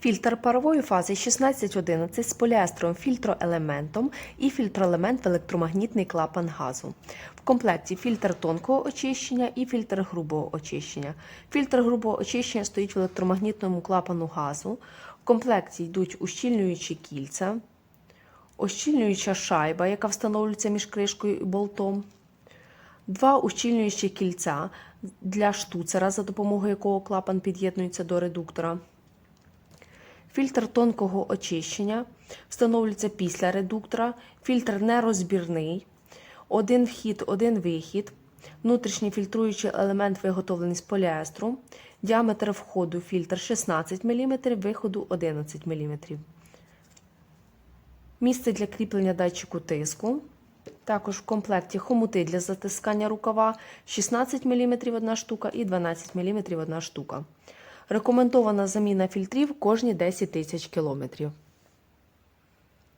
Фільтр парової фази 1611 з поліестровим фільтроелементом і фільтроелемент в електромагнітний клапан газу. В комплекті фільтр тонкого очищення і фільтр грубого очищення. Фільтр грубого очищення стоїть в електромагнітному клапану газу. В комплекті йдуть ущільнюючі кільця, ощільнююча шайба, яка встановлюється між кришкою і болтом. Два ущільнюючі кільця для штуцера, за допомогою якого клапан під'єднується до редуктора. Фільтр тонкого очищення встановлюється після редуктора. Фільтр нерозбірний. Один вхід, один вихід. Внутрішній фільтруючий елемент виготовлений з поліестру. Діаметр входу фільтр 16 мм, виходу 11 мм. Місце для кріплення датчику тиску. Також в комплекті хомути для затискання рукава 16 мм одна штука і 12 мм одна штука. Рекомендована заміна фільтрів кожні 10 тисяч кілометрів.